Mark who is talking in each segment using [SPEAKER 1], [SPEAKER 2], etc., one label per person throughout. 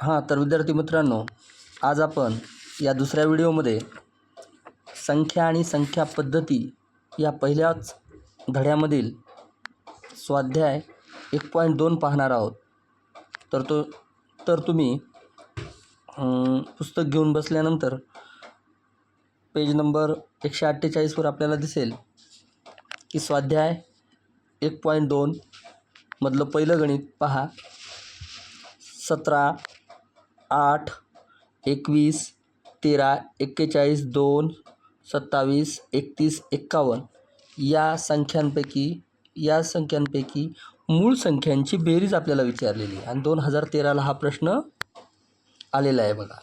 [SPEAKER 1] हां तर विद्यार्थी मित्रांनो आज आपण या दुसऱ्या व्हिडिओमध्ये संख्या आणि संख्या पद्धती या पहिल्याच धड्यामधील स्वाध्याय एक पॉईंट दोन पाहणार आहोत. तर तो तर तुम्ही पुस्तक घेऊन बसल्यानंतर पेज नंबर एकशे अठ्ठेचाळीसवर आपल्याला दिसेल की स्वाध्याय एक पॉईंट दोन मधलं पहिलं गणित पहा. सतरा आठ एकवीस तेरा एक्केचाळीस दोन सत्तावीस एकतीस एक्कावन्न या संख्यांपैकी या संख्यांपैकी मूळ संख्यांची बेरीज आपल्याला विचारलेली आहे. आणि दोन हजार तेराला हा प्रश्न आलेला आहे बघा.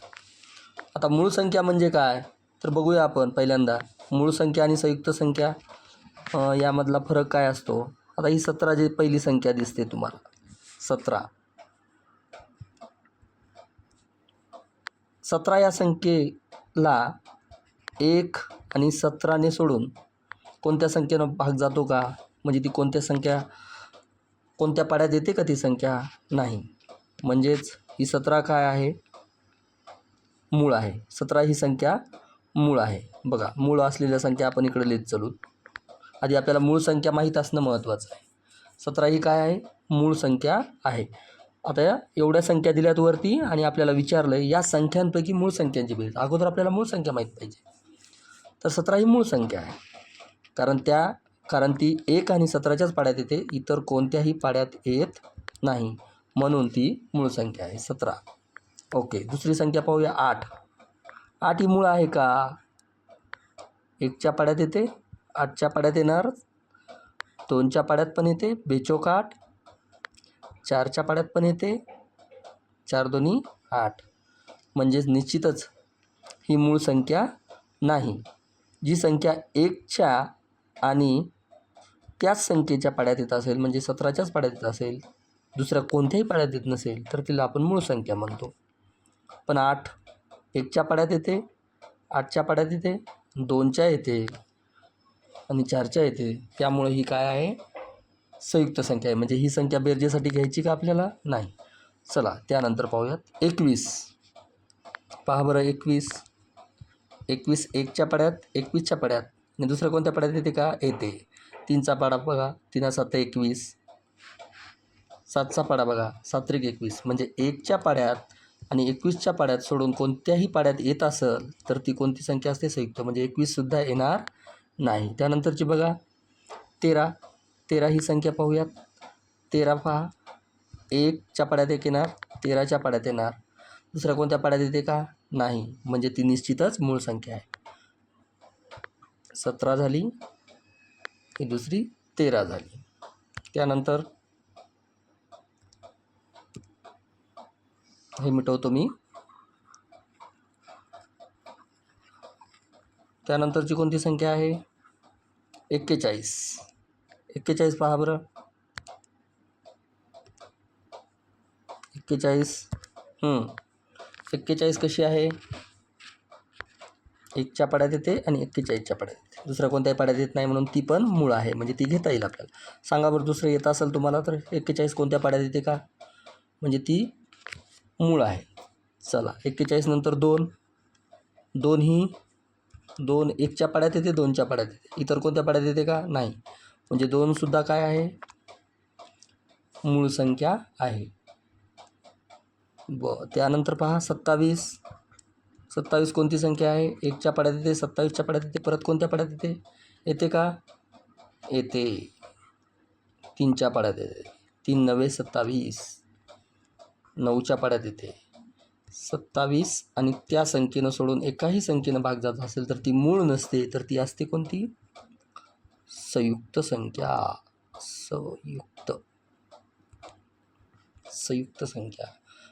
[SPEAKER 1] आता मूळ संख्या म्हणजे काय? तर बघूया आपण पहिल्यांदा. मूळ संख्या आणि संयुक्त संख्या यामधला फरक काय असतो? आता ही सतरा जी पहिली संख्या दिसते तुम्हाला. सतरा. सतरा या संख्येला एक आणि सतराने सोडून कोणत्या संख्येनं भाग जातो का? म्हणजे ती कोणत्या संख्या कोणत्या पाड्यात येते का ती संख्या? नाही. म्हणजेच ही सतरा काय आहे? मूळ आहे. सतरा ही संख्या मूळ आहे. बघा मूळ असलेल्या संख्या आपण इकडे लिहित चलू. आधी आपल्याला मूळ संख्या माहीत असणं महत्त्वाचं आहे. सतरा ही काय आहे? मूळ संख्या आहे. आता या एवढ्या संख्या दिल्यात वरती आणि आपल्याला विचारलं आहे या संख्यांपैकी मूळ संख्यांची बेरीज. अगोदर आपल्याला मूळ संख्या माहीत पाहिजे. तर सतरा ही मूळ संख्या आहे. कारण त्या कारण ती एक आणि सतराच्याच पाड्यात येते. इतर कोणत्याही पाड्यात येत नाही. म्हणून ती मूळ संख्या आहे सतरा. ओके दुसरी संख्या पाहूया आठ. आठ ही मूळ आहे का? एकच्या पाड्यात येते आठच्या पाड्यात येणार दोनच्या पाड्यात पण येते बेचोक आठ चारच्या पाड्यात पण येते. चार दोन्ही आठ. म्हणजेच निश्चितच ही मूळ संख्या नाही. जी संख्या एकच्या आणि त्याच संख्येच्या पाड्यात येत असेल म्हणजे सतराच्याच पाड्यात येत असेल दुसऱ्या कोणत्याही पाड्यात येत नसेल तर तिला आपण मूळ संख्या म्हणतो. पण आठ एकच्या पाड्यात येते आठच्या पाड्यात येते दोनच्या येते आणि चारच्या येते. त्यामुळे ही काय आहे? संयुक्त संख्या आहे. म्हणजे ही संख्या बेरजेसाठी घ्यायची का आपल्याला? नाही. चला त्यानंतर पाहूयात. एकवीस. पहा बरं एकवीस. एकवीस एकच्या पाड्यात एकवीसच्या पाड्यात. आणि दुसऱ्या कोणत्या पाड्यात येते का? येते. तीनचा पाडा बघा. तीना सात एकवीस. सातचा पाडा बघा. सात्रिक एकवीस. म्हणजे एकच्या पाड्यात आणि एकवीसच्या पाड्यात सोडून कोणत्याही पाड्यात येत असेल तर ती कोणती संख्या असते? संयुक्त. म्हणजे एकवीससुद्धा येणार नाही. त्यानंतरची बघा. तेरा. तेरा ही संख्या पाहूयात. तेरा पहा. एकच्या पाड्यात एक येणार तेराच्या पाड्यात येणार. दुसऱ्या कोणत्या पाड्यात येते का? नाही. म्हणजे ती निश्चितच मूळ संख्या आहे. सतरा झाली. ही दुसरी तेरा झाली. त्यानंतर हे मिटवतो मी. त्यानंतरची कोणती संख्या आहे? एक्केचाळीस. एक्केचाळीस पहा बरं. एक्केचाळीस. एक्केचाळीस कशी आहे? एकच्या पाड्यात येते आणि एक्केचाळीसच्या पाड्यात येते. दुसऱ्या कोणत्याही पाड्यात येत नाही म्हणून ती पण मूळ आहे. म्हणजे ती घेता येईल आपल्याला. सांगा बरं दुसरं येत असेल तुम्हाला तर एक्केचाळीस कोणत्या पाड्यात येते का? म्हणजे ती मूळ आहे. चला एक्केचाळीस नंतर दोन. दोन ही दोन एकच्या पाड्यात येते दोनच्या पाड्यात येते. इतर कोणत्या पाड्यात येते का? नाही. म्हणजे दोनसुद्धा काय आहे? मूळ संख्या आहे. ब त्यानंतर पहा सत्तावीस. सत्तावीस कोणती संख्या आहे? एकच्या पाड्यात येते सत्तावीसच्या पाड्यात येते परत कोणत्या पाड्यात येते? येते का? येते. तीनच्या पाड्यात येते. तीन नव्हे सत्तावीस. नऊच्या पाड्यात येते. सत्तावीस आणि त्या संख्येनं सोडून एकाही संख्येनं भाग जात असेल तर ती मूळ नसते तर ती असते कोणती? संयुक्त संख्या संयुक्त संयुक्त संख्या.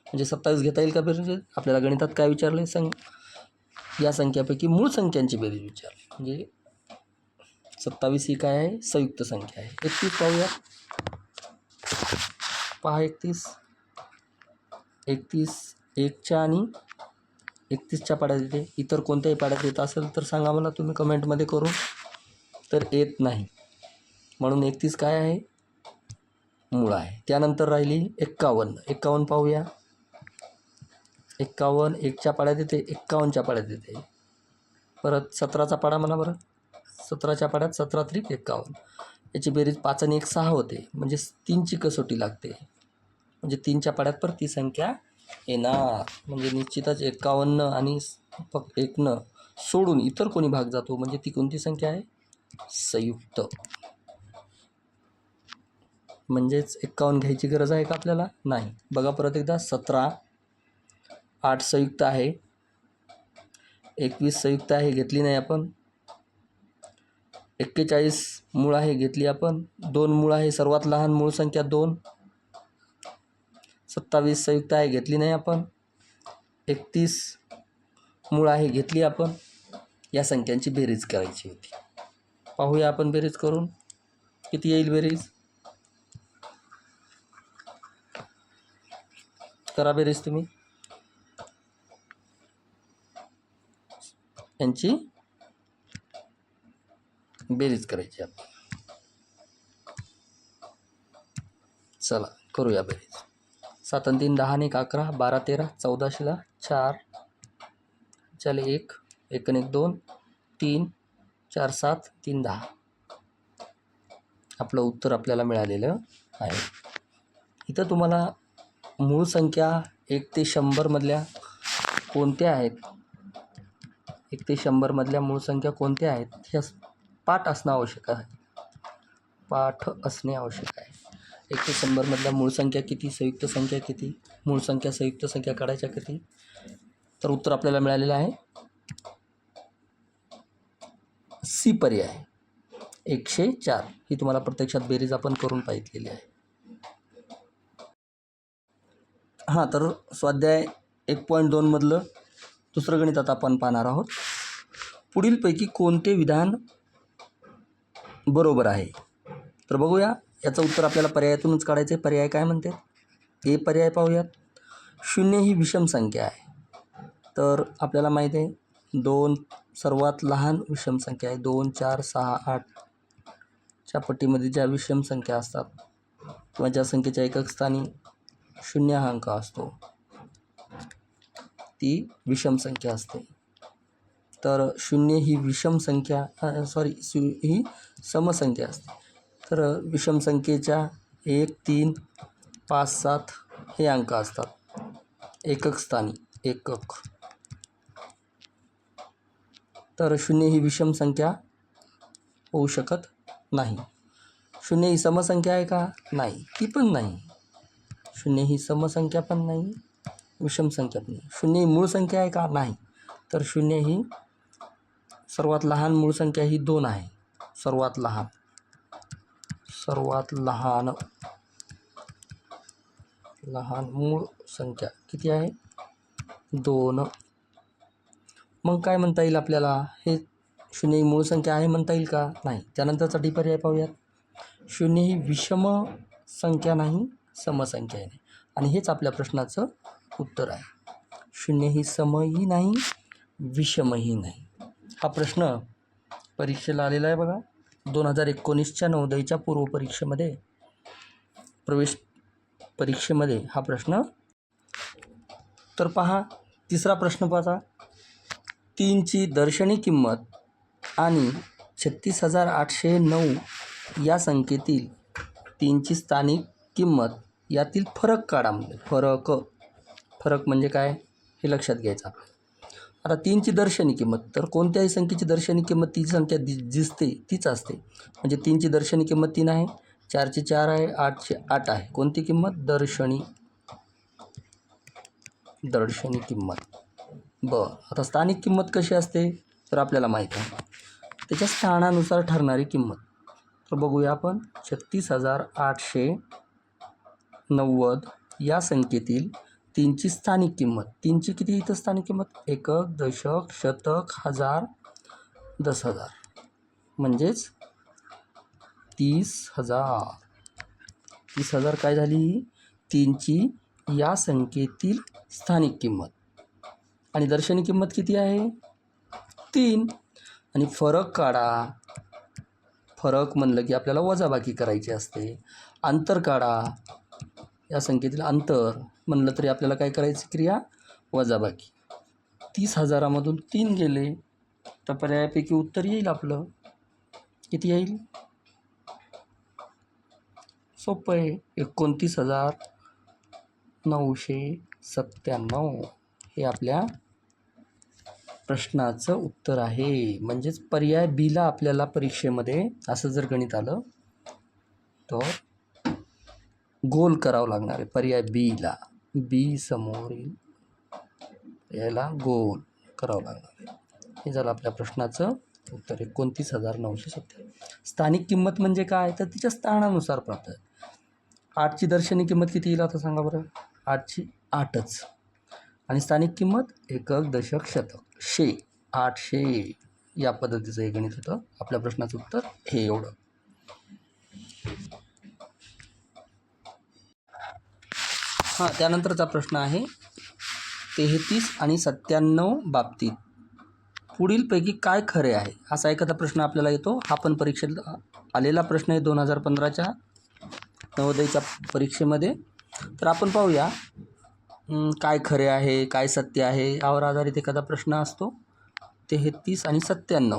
[SPEAKER 1] म्हणजे सत्तावीस घेता येईल का बेरीज आपल्याला गणितात काय विचारलं आहे संख या संख्यापैकी मूळ संख्यांची बेरीज विचारली. म्हणजे सत्तावीस ही काय आहे? संयुक्त संख्या आहे. एकतीस पाहूया. पहा एकतीस. एकतीस एकच्या आणि एकतीसच्या पाड्यात येते. इतर कोणत्याही पाड्यात येत असेल तर सांगा मला तुम्ही कमेंटमध्ये करून. तर येत नाही. म्हणून एकतीस काय आहे? मूळ आहे. त्यानंतर राहिली एक्कावन्न. एक्कावन्न पाहूया. एक्कावन्न एकच्या पाड्यात येते एक्कावन्नच्या पाड्यात येते. परत सतराचा पाडा म्हणा बरं. सतराच्या पाड्यात सतरा त्रिक एक्कावन्न. याची बेरीज पाच आणि एक सहा होते. म्हणजे तीनची कसोटी लागते. म्हणजे तीनच्या पाड्यात पर ती संख्या येणार. म्हणजे निश्चितच एक्कावन्न आणि फक्त एकनं सोडून इतर कोणी भाग जातो. म्हणजे ती कोणती संख्या आहे? संयुक्त. म्हणजेच एक्कावन्न घ्यायची गरज आहे का आपल्याला? नाही. बघा परत एकदा. सतरा आठ संयुक्त आहे. एकवीस संयुक्त आहे घेतली नाही आपण. एक्केचाळीस मूळ आहे घेतली आपण. दोन मूळ आहे सर्वात लहान मूळ संख्या दोन. सत्तावीस संयुक्त आहे घेतली नाही आपण. एकतीस मूळ आहे घेतली आपण. या संख्यांची बेरीज करायची होती. पाहूया आपण बेरीज करून. किती येईल बेरीज? करा बेरीज तुम्ही. यांची बेरीज करायची आपण. चला करूया बेरीज. सात आणि तीन दहा आणि एक अकरा बारा तेरा चौदाशेला चार. चाले एक. एक आणि एक दोन. तीन. चार सात तीन दहा. आपलं उत्तर आपल्याला मिळालेलं आहे. इथं तुम्हाला मूळ संख्या एक ते शंभरमधल्या कोणत्या आहेत? एक ते शंभरमधल्या मूळ संख्या कोणत्या आहेत? ह्या पाठ असणं आवश्यक आहे. पाठ असणे आवश्यक आहे. एक ते शंभरमधल्या मूळ संख्या किती? संयुक्त संख्या किती? मूळ संख्या संयुक्त संख्या काढायच्या किती? तर उत्तर आपल्याला मिळालेलं आहे. सी पर्याय एकशे चार. ही तुम्हाला प्रत्यक्षात बेरीज आपण करून पाहितलेली आहे. हां तर स्वाध्याय एक पॉईंट दोनमधलं दुसरं गणित आता आपण पाहणार आहोत. पुढीलपैकी कोणते विधान बरोबर आहे? तर बघूया याचं उत्तर आपल्याला पर्यायातूनच काढायचं आहे पर्याय काय म्हणते ए पर्याय पाहूयात. शून्य ही विषम संख्या आहे. तर आपल्याला माहीत आहे दोन सर्वात लहान विषम संख्या आहे. दोन चार सहा आठच्या पट्टीमध्ये ज्या विषम संख्या असतात किंवा ज्या संख्येच्या एकक स्थानी शून्य हा अंक असतो ती विषम संख्या असते. तर शून्य ही विषम संख्या सॉरी सु ही समसंख्या असते. तर विषम संख्येच्या एक तीन पाच सात हे अंक असतात. एकक स्थानी एकक. तर शून्य ही विषम संख्या होऊ शकत नाही. शून्य ही समसंख्या आहे का? नाही. ती पण नाही. शून्य ही समसंख्या पण नाही, विषम संख्या पण नाही. शून्य ही मूळ संख्या आहे का? नाही. तर शून्य ही सर्वात लहान मूळ संख्या ही दोन आहे. सर्वात लहान. सर्वात लहान. लहान मूळ संख्या किती आहे? दोन. मग काय म्हणता येईल आपल्याला? हे शून्य ही मूळ संख्या आहे म्हणता येईल का? नाही. त्यानंतरचा डी पर्याय पाहूयात. शून्य ही विषम संख्या नाही समसंख्या आहे. आणि हेच आपल्या प्रश्नाचं उत्तर आहे. शून्य ही समही नाही विषमही नाही. हा प्रश्न परीक्षेला आलेला आहे बघा. दोन हजार एकोणीसच्या नवोदयच्या पूर्वपरीक्षेमध्ये प्रवेश परीक्षेमध्ये हा प्रश्न. तर पहा तिसरा प्रश्न पाहता. तीनची दर्शनी किंमत आणि छत्तीस हजार आठशे नऊ या संख्येतील तीनची स्थानिक किंमत यातील फरक काढा म्हणजे फरक. फरक म्हणजे काय? हे लक्षात घ्यायचं आता तीनची दर्शनी किंमत तर कोणत्याही संख्येची दर्शनी किंमत ती संख्या दि दिसते तीच असते. म्हणजे तीनची दर्शनी किंमत तीन आहे चारची चार आहे आठची आठ आहे. कोणती किंमत? दर्शनी. दर्शनी किंमत. बरं आता स्थानिक किंमत कशी असते तर आपल्याला माहीत आहे. त्याच्या स्थानानुसार ठरणारी किंमत. तर बघूया आपण छत्तीस हजार आठशे नव्वद या संख्येतील तीनची स्थानिक किंमत. तीनची किती इथं स्थानिक किंमत? एकक दशक शतक हजार दस हजार. म्हणजेच तीस हजार. तीस हजार काय झाली? तीनची या संख्येतील स्थानिक किंमत. आणि दर्शनी किंमत किती आहे? तीन. आणि फरक काढा. फरक म्हणलं की आपल्याला वजाबाकी करायची असते. अंतर काढा. या संख्येतील अंतर म्हणलं तरी आपल्याला काय करायची क्रिया? वजाबाकी. तीस हजारामधून तीन गेले तर पर्यायापैकी उत्तर येईल आपलं. किती येईल? सोपं आहे. एकोणतीस हजार नऊशे सत्त्याण्णव हे आपल्या प्रश्नाचं उत्तर आहे. म्हणजेच पर्याय बीला आपल्याला परीक्षेमध्ये असं जर गणित आलं तर गोल करावं लागणार आहे. पर्याय बीला बी समोरील याला गोल करावं लागणार आहे. हे झालं आपल्या प्रश्नाचं उत्तर एकोणतीस हजार नऊशे सत्तर. स्थानिक किंमत म्हणजे काय? तर तिच्या स्थानानुसार प्राप्त आहे. आठची दर्शनी किंमत किती येईल आता सांगा बरं? आठची आठच. आणि स्थानिक किंमत एकक दशक शतक. शे आठशे या पद्धतीचं हे गणित होतं. आपल्या प्रश्नाचं उत्तर हे एवढं. हां त्यानंतरचा प्रश्न आहे तेहतीस आणि सत्त्याण्णव बाबतीत पुढीलपैकी काय खरे आहे? असा एखादा प्रश्न आपल्याला येतो. हा पण परीक्षेत आलेला प्रश्न आहे दोन हजार पंधराच्या नवोदयच्या परीक्षेमध्ये. तर आपण पाहूया काय खरे आहे काय सत्य आहे यावर आधारित एखादा प्रश्न असतो. तेहतीस आणि सत्त्याण्णव.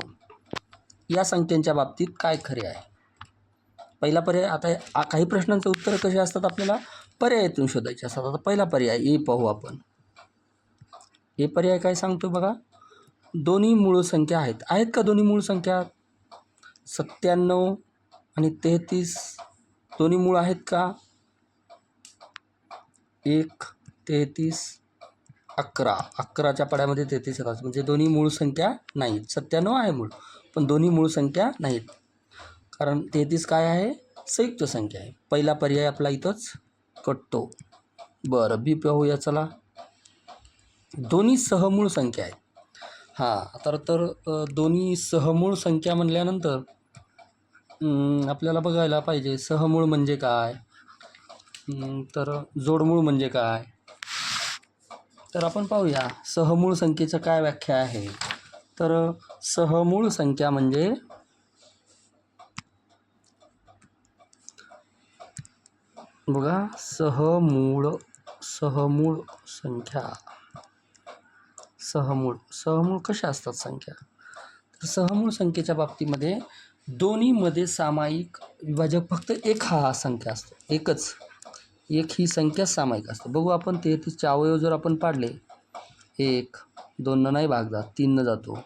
[SPEAKER 1] या संख्यांच्या बाबतीत काय खरे आहे? पहिला पर्याय आता काही प्रश्नांचं उत्तर कसे असतात आपल्याला? पर्यायातून शोधायचे असतात. आता पहिला पर्याय ए पाहू आपण. हे पर्याय काय सांगतो बघा? दोन्ही मूळ संख्या आहेत. आहेत का दोन्ही मूळ संख्या? सत्त्याण्णव आणि तेहतीस. दोन्ही मूळ आहेत का? एक तेहतीस अकरा. अकराच्या पाड्यामध्ये तेहतीस अकरा म्हणजे दोन्ही मूळ संख्या नाहीत. सत्त्याण्णव आहे मूळ पण दोन्ही मूळ संख्या नाहीत. कारण तेहतीस काय आहे? संयुक्त संख्या आहे. पहिला पर्याय आपला इथंच कटतो. बरं बी पाहूया चला. दोन्ही सहमूळ संख्या आहेत. हां तर तर दोन्ही सहमूळ संख्या म्हणल्यानंतर आपल्याला बघायला पाहिजे सहमूळ म्हणजे काय? तर जोडमूळ म्हणजे काय? तर आपण पाहूया सहमूळ संख्येचं काय व्याख्या आहे? तर सहमूळ संख्या म्हणजे बघा सहमूळ सहमूळ संख्या. सहमूळ सहमूळ कशा असतात संख्या? तर सहमूळ संख्येच्या बाबतीमध्ये दोन्हीमध्ये सामायिक विभाजक फक्त एक हा संख्या असतो एकच. एक ही संख्या सामायिक असते. बघू आपण तेहतीसचे अवयव जर आपण पाडले एक दोननं नाही भाग जात तीननं जातो.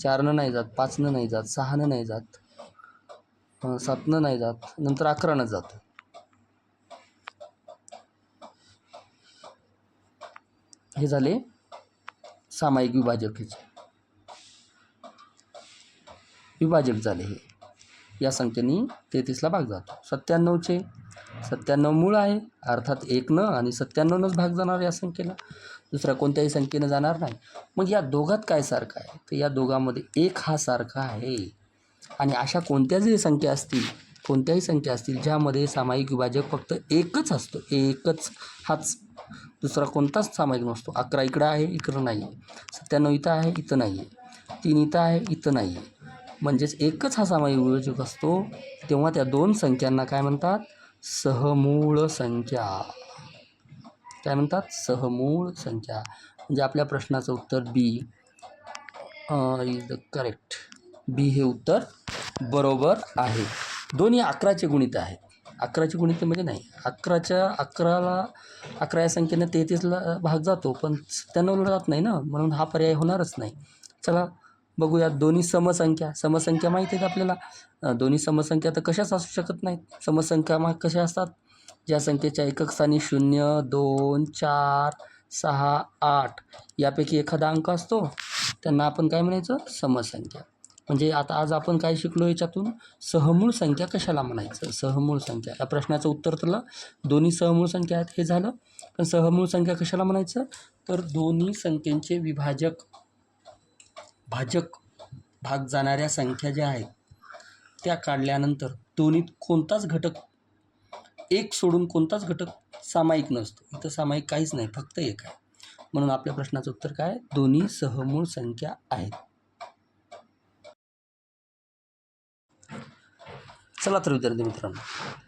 [SPEAKER 1] चारनं नाही जात पाचनं नाही जात सहानं नाही जात सातनं नाही जात नंतर अकरानं जातो. हे झाले सामायिक विभाजक विभाजक झाले हे. या संख्येने तेहतीसला भाग जातो. सत्त्याण्णवचे सत्त्याण्णव मूळ आहे. अर्थात एकनं आणि सत्त्याण्णवनंच भाग जाणार या संख्येला. दुसऱ्या कोणत्याही संख्येनं जाणार नाही. मग या दोघात काय सारखं आहे? तर या दोघांमध्ये एक हा सारखा आहे. आणि अशा कोणत्याही संख्या असतील कोणत्याही संख्या असतील ज्यामध्ये सामायिक विभाजक फक्त एकच असतो. एकच हाच. दुसरा कोणताच सामायिक नसतो. अकरा इकडं आहे इकडं नाही आहे. सत्त्याण्णव इथं आहे इथं नाही आहे. तीन इथं आहे इथं नाही आहे. म्हणजेच एकच हा सामायिक विभाजक असतो. तेव्हा त्या दोन संख्यांना काय म्हणतात? सहमूळ संख्या. काय म्हणतात? सहमूळ संख्या. म्हणजे आपल्या प्रश्नाचं उत्तर B is the correct B हे उत्तर बरोबर आहे. दोन्ही अकराचे गुणित आहेत. अकराचे गुणित म्हणजे नाही. अकराच्या अकराला अकरा या संख्येनं तेहतीसला भाग जातो पण सत्त्याण्णवला जात नाही ना. म्हणून हा पर्याय होणारच नाही. चला बघूया दोन्ही समसंख्या. समसंख्या माहिती आहेत आपल्याला? दोन्ही समसंख्या तर कशाच असू शकत नाहीत. समसंख्या मग कशा असतात? ज्या संख्येच्या एकक स्थानी शून्य दोन चार सहा आठ यापैकी एखादा अंक असतो. त्यांना आपण काय म्हणायचं? समसंख्या. म्हणजे आता आज आपण काय शिकलो याच्यातून सहमूळ संख्या कशाला म्हणायचं? सहमूळ संख्या. या प्रश्नाचं उत्तर तुला दोन्ही सहमूळ संख्या आहेत. हे झालं. पण सहमूळ संख्या कशाला म्हणायचं? तर दोन्ही संख्येचे विभाजक भाजक भाग जाणाऱ्या संख्या ज्या आहेत त्या काढल्यानंतर दोन्हीत कोणताच घटक एक सोडून कोणताच घटक सामायिक नसतो. इथं सामायिक काहीच नाही फक्त एक आहे. म्हणून आपल्या प्रश्नाचं उत्तर काय दोन्ही सहमूळ संख्या आहेत. चला तर विद्यार्थी मित्रांनो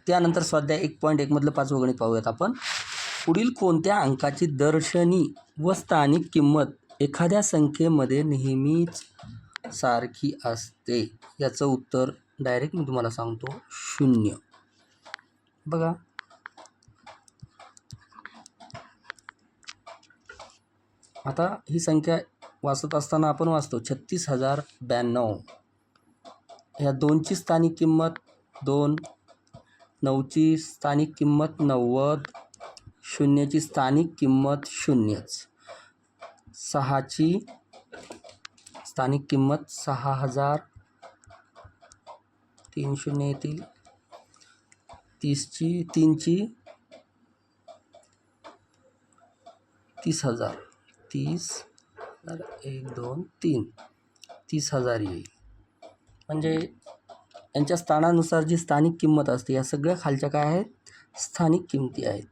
[SPEAKER 1] त्यानंतर स्वाध्याय एक पॉईंट एकमधलं पाचवं गणित पाहूयात आपण. पुढील कोणत्या अंकाची दर्शनी व स्थानिक किंमत एखाद्या संख्येमध्ये नेहमीच सारखी असते. याचं उत्तर डायरेक्ट मी तुम्हाला सांगतो. शून्य. बघा. आता ही संख्या वाचत असताना आपण वाचतो. छत्तीस हजार ब्याण्णव. ह्या दोनची स्थानिक किंमत दोन. नऊची स्थानिक किंमत नव्वद. शून्याची स्थानिक किंमत शून्यच. सहाची स्थानिक किंमत सहा हजार तीन शून्य येतील. तीसची तीनची तीस हजार. तीस हजार एक दोन तीन. तीस हजार येईल. म्हणजे यांच्या स्थानानुसार जी स्थानिक किंमत असते या सगळ्या खालच्या काय आहेत? स्थानिक किंमती आहेत.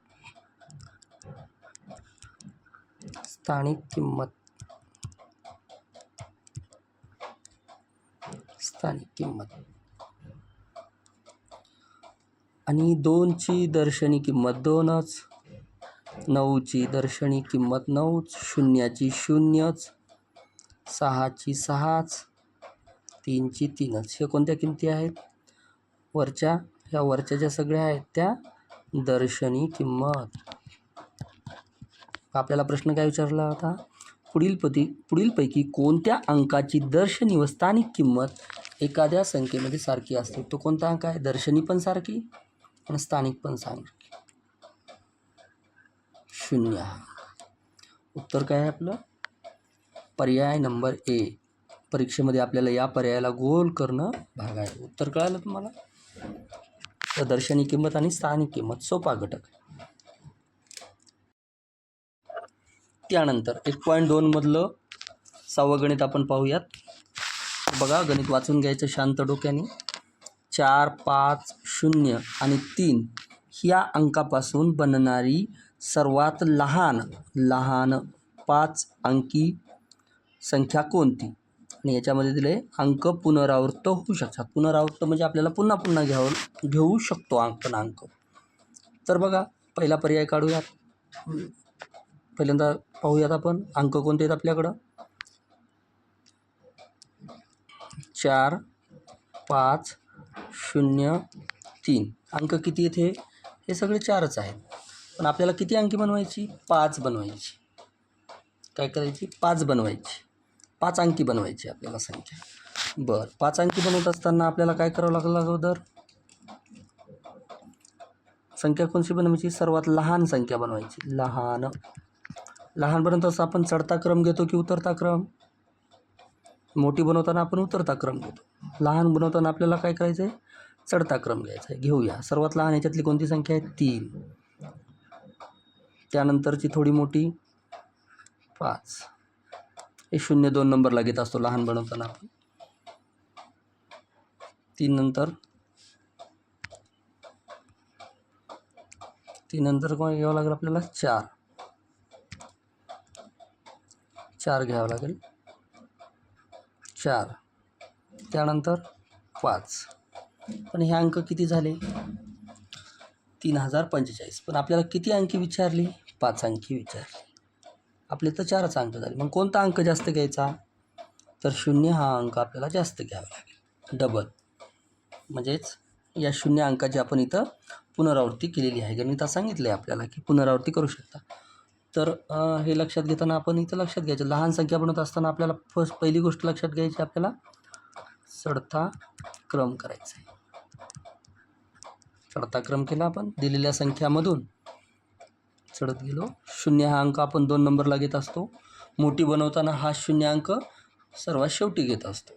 [SPEAKER 1] स्थानिक किंमत. स्थानिक किंमत. आणि दोनची दर्शनी किंमत दोनच. नऊची दर्शनी किंमत नऊच. शून्याची शून्यच. सहाची सहाच. तीनची तीनच. हे कोणत्या किमती आहेत? वरच्या. ह्या वरच्या ज्या सगळ्या आहेत त्या दर्शनी किंमत. आपल्याला प्रश्न काय विचारला होता पुढील पती पुढीलपैकी कोणत्या अंकाची दर्शनी व स्थानिक किंमत एखाद्या संख्येमध्ये सारखी असते? तो कोणता अंक आहे? दर्शनी पण सारखी आणि स्थानिक पण सारखी. शून्य. हा उत्तर काय आहे आपलं? पर्याय नंबर ए. परीक्षेमध्ये आपल्याला या पर्यायाला गोल करणं भाग आहे. उत्तर कळालं तुम्हाला? तर दर्शनी किंमत आणि स्थानिक किंमत. सोपा घटक. त्यानंतर एक पॉईंट दोनमधलं सहावं गणित आपण पाहूयात. बघा गणित वाचून घ्यायचं शांत डोक्याने. चार पाच शून्य आणि तीन ह्या अंकापासून बनणारी सर्वात लहान लहान पाच अंकी संख्या कोणती? आणि याच्यामध्ये दिले अंक पुनरावृत्त होऊ शकतात. पुनरावृत्त म्हणजे आपल्याला पुन्हा पुन्हा घ्यावं घेऊ शकतो अंक अंक. तर बघा पहिला पर्याय काढूयात. पहिल्यांदा पाहूयात आपण अंक कोणते आहेत आपल्याकडं? चार पाच शून्य तीन. अंक किती आहेत हे? हे सगळे चारच आहेत. पण आपल्याला किती अंकी बनवायची? पाच बनवायची. काय करायची? पाच बनवायची. पाच अंकी बनवायची आपल्याला संख्या. बरं पाच अंकी बनवत असताना आपल्याला काय करावं लागलं अगोदर? संख्या कोणती बनवायची? सर्वात लहान संख्या बनवायची. लहान. लहानपर्यंतच असं आपण चढता क्रम घेतो की उतरता क्रम? मोठी बनवताना आपण उतरता क्रम घेतो. लहान बनवताना आपल्याला काय करायचं आहे चढता क्रम घ्यायचा आहे. घेऊया. सर्वात लहान याच्यातली कोणती संख्या आहे? तीन. त्यानंतरची थोडी मोठी पाच. हे शून्य दोन नंबरला घेत असतो लहान बनवताना आपण. तीन नंतर तीन नंतर कोण घ्यावं लागेल आपल्याला? चार. चार घ्यावं लागेल. चार. त्यानंतर पाच. पण हे अंक किती झाले? तीन हजार पंचेचाळीस. पण आपल्याला किती अंकी विचारली? पाच अंकी विचारली. आपले तर चारच अंक झाले. मग कोणता अंक जास्त घ्यायचा? तर शून्य हा अंक आपल्याला जास्त घ्यावा लागेल. डबल. म्हणजेच या शून्य अंकाची आपण इथं पुनरावृत्ती केलेली आहे. गणिता सांगितलं आहे आपल्याला की पुनरावृत्ती करू शकता. तर हे लक्षात घेताना आपण इथं लक्षात घ्यायचं. लहान संख्या बनवत असताना आपल्याला फर्स्ट पहिली गोष्ट लक्षात घ्यायची आपल्याला चढता क्रम करायचा आहे चढता क्रम केला आपण. दिलेल्या संख्यामधून चढत गेलो. शून्य हा अंक आपण दोन नंबरला घेत असतो. मोठी बनवताना हा शून्य अंक सर्वात शेवटी घेत असतो.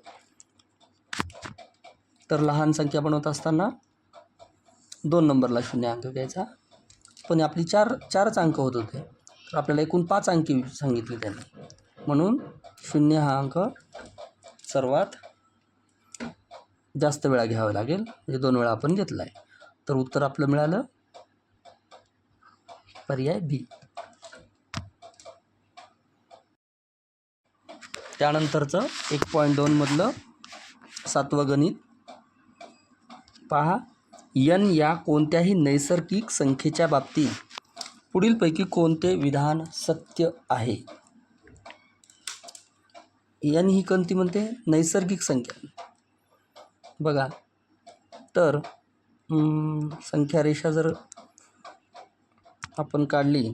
[SPEAKER 1] तर लहान संख्या बनवत असताना दोन नंबरला शून्य अंक घ्यायचा. पण आपली चार चारच अंक होत होते. तर आपल्याला एकूण पाच अंकी सांगितली त्यांनी. म्हणून शून्य हा अंक सर्वात जास्त वेळा घ्यावा लागेल. म्हणजे दोन वेळा आपण घेतला आहे तर उत्तर आपलं मिळालं पर्याय बी. त्यानंतरचं एक पॉईंट दोनमधलं सातवं गणित पहा. यन या कोणत्याही नैसर्गिक संख्येच्या बाबतीत पुढीलपैकी कोणते विधान सत्य आहे? एन ही कोणती म्हणते नैसर्गिक संख्या. बघा. तर संख्या रेषा जर आपण काढली.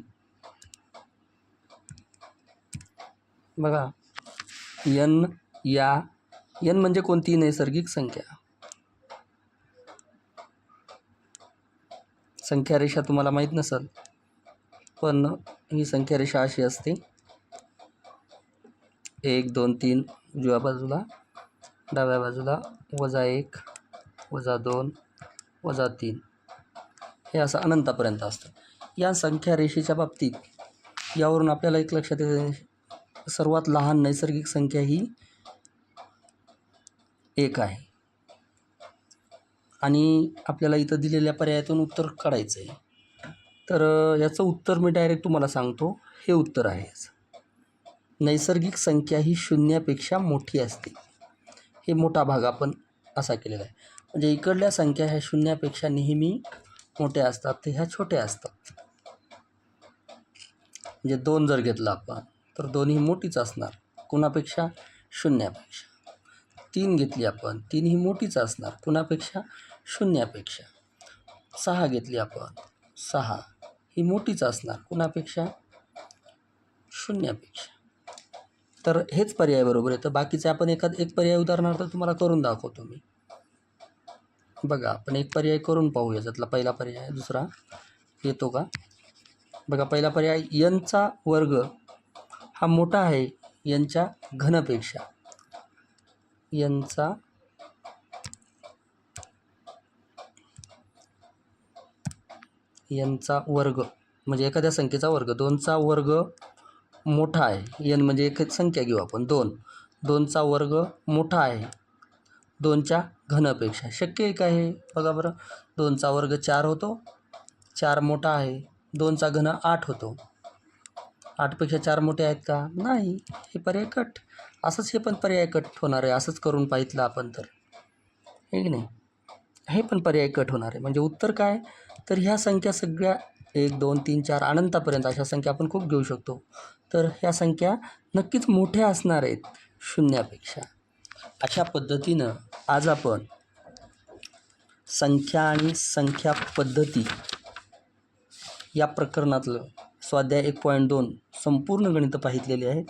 [SPEAKER 1] बघा. यन या यन म्हणजे कोणती? नैसर्गिक संख्या. संख्या रेषा तुम्हाला माहीत नसेल. पण ही संख्या रेषा अशी असते. एक दोन तीन उजव्या बाजूला डाव्या बाजूला वजा एक वजा दोन वजा तीन. हे असं अनंतापर्यंत असतं. या संख्या रेषेच्या बाबतीत यावरून आपल्याला एक लक्षात येते. सर्वात लहान नैसर्गिक संख्या ही एक आहे. आणि आपल्याला इथं दिलेल्या पर्यायातून उत्तर काढायचं आहे तर याचं उत्तर मी डायरेक्ट तुम्हाला सांगतो. हे उत्तर आहे नैसर्गिक संख्या ही शून्यापेक्षा मोठी असते. हे मोठा भाग आपण असा केलेला आहे. म्हणजे इकडल्या संख्या ह्या शून्यापेक्षा नेहमी मोठ्या असतात ते ह्या छोट्या असतात. म्हणजे दोन जर घेतलं आपण तर दोन्ही मोठीच असणार. कुणापेक्षा? शून्यापेक्षा. तीन घेतली आपण तीन ही मोठीच असणार. कुणापेक्षा? शून्यापेक्षा. सहा घेतली आपण सहा. ही मोठीच असणार कुणापेक्षा? शून्यापेक्षा. तर हेच पर्याय बरोबर आहे. तर बाकीचे आपण एखाद एक पर्याय उदाहरणार्थ तुम्हाला करून दाखवतो मी. बघा आपण एक पर्याय करून पाहू याच्यातला पहिला पर्याय दुसरा येतो का? बघा पहिला पर्याय यनचा वर्ग हा मोठा आहे यांच्या घनपेक्षा. यांचा यनचा वर्ग म्हणजे एखाद्या संख्येचा वर्ग दोनचा वर्ग मोठा आहे. यन म्हणजे एक संख्या घेऊ आपण दोन. दोनचा वर्ग मोठा आहे. दोनच्या घनपेक्षा. शक्य आहे का हे? बघा बरं. दोनचा वर्ग चार होतो. चार मोठा आहे. दोनचा घन आठ होतो. आठपेक्षा चार मोठे आहेत का? नाही. हे पर्याय कट. असंच हे पण पर्याय कट होणार आहे. असंच करून पाहितलं आपण तर. हे की नाही? हे पण पर्याय कट होणार आहे. म्हणजे उत्तर काय? तर ह्या संख्या सगळ्या एक दोन तीन चार अनंतापर्यंत अशा संख्या आपण खूप घेऊ शकतो. तर ह्या संख्या नक्कीच मोठ्या असणार आहेत शून्यापेक्षा. अशा पद्धतीनं आज आपण संख्या आणि संख्या पद्धती या प्रकरणातलं स्वाध्याय एक पॉईंट दोन संपूर्ण गणितं पाहितलेली आहेत.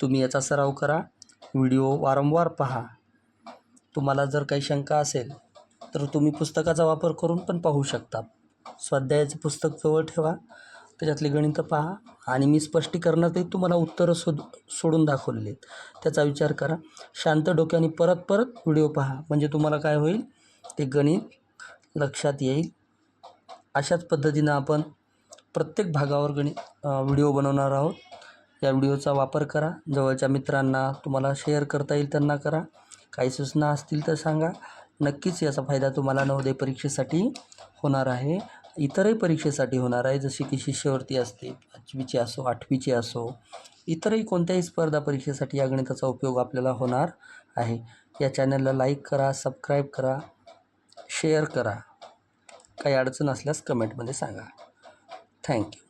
[SPEAKER 1] तुम्ही याचा सराव करा. व्हिडिओ वारंवार पहा. तुम्हाला जर काही शंका असेल तर तुम्ही पुस्तकाचा वापर करून पण पाहू शकता. स्वाध्यायाचं पुस्तक जवळ ठेवा त्याच्यातली गणितं पहा आणि मी स्पष्टीकरणातही तुम्हाला उत्तरं शोध सोडून दाखवलेली आहेत त्याचा विचार करा. शांत डोक्याने परत परत व्हिडिओ पहा. म्हणजे तुम्हाला काय होईल? ते गणित लक्षात येईल. अशाच पद्धतीनं आपण प्रत्येक भागावर गणित व्हिडिओ बनवणार आहोत. या व्हिडिओचा वापर करा. जवळच्या मित्रांना तुम्हाला शेअर करता येईल त्यांना करा. काही सूचना असतील तर सांगा. नक्कीच याचा फायदा तुम्हाला नवोदय परीक्षेसाठी होणार आहे. इतरही परीक्षेसाठी होणार आहे जशी की शिष्यवृत्ती असते पाचवीची असो आठवीची असो इतरही कोणत्याही स्पर्धा परीक्षेसाठी या गणिताचा उपयोग आपल्याला होणार आहे. या चॅनलला लाईक करा सबस्क्राईब करा शेअर करा. काही अडचण असल्यास कमेंटमध्ये सांगा. थँक्यू.